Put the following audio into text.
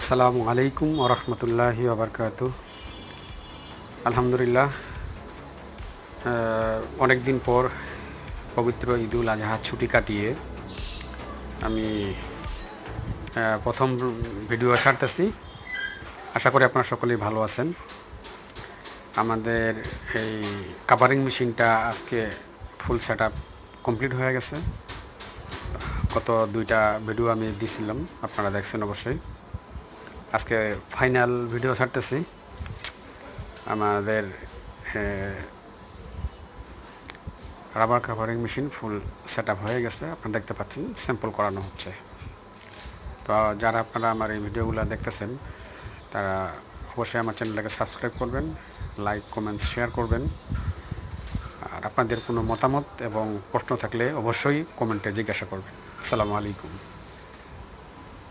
আসসালামু আলাইকুম ওরহমতুল্লাহি আবরকাত আলহামদুলিল্লাহ অনেক দিন পর পবিত্র ঈদুল আজহা ছুটি কাটিয়ে আমি প্রথম ভিডিও ছাড়তেছি আশা করি আপনারা সকলেই ভালো আছেন। আমাদের এই কাভারিং মেশিনটা আজকে ফুল সেটআপ কমপ্লিট হয়ে গেছে। গত দুইটা ভিডিও আমি দিছিলাম, আপনারা দেখছেন অবশ্যই। আজকে ফাইনাল ভিডিও ছাড়তেছি। আমাদের rubber covering machine full set হয়ে গেছে। আপনারা দেখতে পাচ্ছেন স্যাম্পল করানো হচ্ছে। তো যারা আপনারা আমার এই ভিডিওগুলো দেখতেছেন, তারা অবশ্যই আমার চ্যানেলটাকে সাবস্ক্রাইব করবেন লাইক কমেন্টস শেয়ার করবেন। আর আপনাদের কোনো মতামত এবং প্রশ্ন থাকলে অবশ্যই কমেন্টে জিজ্ঞাসা করবেন। আসসালামু আলাইকুম।